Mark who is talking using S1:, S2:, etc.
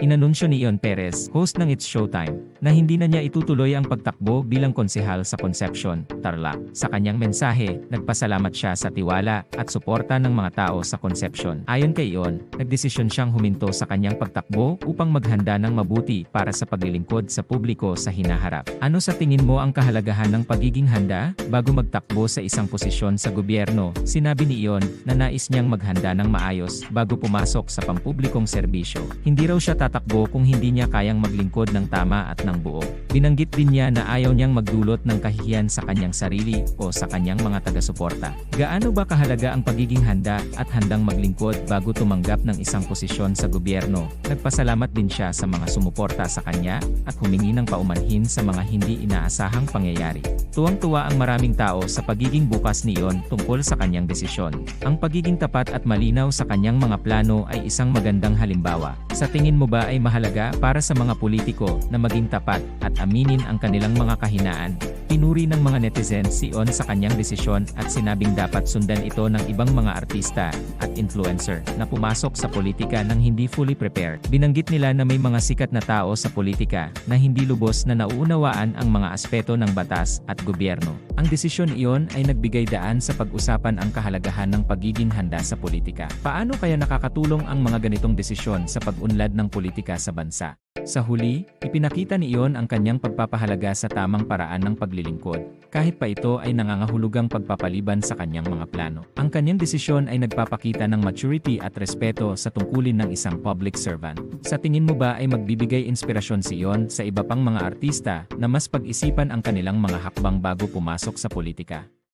S1: Inanunsyo ni Ion Perez, host ng It's Showtime, na hindi na niya itutuloy ang pagtakbo bilang konsehal sa Concepcion, Tarlac. Sa kanyang mensahe, nagpasalamat siya sa tiwala at suporta ng mga tao sa Concepcion. Ayon kay Ion, nagdesisyon siyang huminto sa kanyang pagtakbo upang maghanda ng mabuti para sa paglilingkod sa publiko sa hinaharap. Ano sa tingin mo ang kahalagahan ng pagiging handa bago magtakbo sa isang posisyon sa gobyerno? Sinabi ni Ion na nais niyang maghanda ng maayos bago pumasok sa pampublikong serbisyo. Hindi raw siya tatakbo kung hindi niya kayang maglingkod ng tama at ng buo. Binanggit din niya na ayaw niyang magdulot ng kahihiyan sa kanyang sarili o sa kanyang mga taga-suporta. Gaano ba kahalaga ang pagiging handa at handang maglingkod bago tumanggap ng isang posisyon sa gobyerno? Nagpasalamat din siya sa mga sumuporta sa kanya at humingi ng paumanhin sa mga hindi inaasahang pangyayari. Tuwang-tuwa ang maraming tao sa pagiging bukas ni Ion tungkol sa kanyang desisyon. Ang pagiging tapat at malinaw sa kanyang mga plano ay isang magandang halimbawa. Sa tingin mo ba ay mahalaga para sa mga politiko na maging tapat at aminin ang kanilang mga kahinaan? Pinuri ng mga netizens si On sa kanyang desisyon at sinabing dapat sundan ito ng ibang mga artista at influencer na pumasok sa politika nang hindi fully prepared. Binanggit nila na may mga sikat na tao sa politika na hindi lubos na nauunawaan ang mga aspeto ng batas at gobyerno. Ang desisyon iyon ay nagbigay daan sa pag-usapan ang kahalagahan ng pagiging handa sa politika. Paano kaya nakakatulong ang mga ganitong desisyon sa pag-unlad ng politika sa bansa? Sa huli, ipinakita ni Ion ang kanyang pagpapahalaga sa tamang paraan ng paglilingkod, kahit pa ito ay nangangahulugang pagpapaliban sa kanyang mga plano. Ang kanyang desisyon ay nagpapakita ng maturity at respeto sa tungkulin ng isang public servant. Sa tingin mo ba ay magbibigay inspirasyon si Ion sa iba pang mga artista na mas pag-isipan ang kanilang mga hakbang bago pumasok sa politika?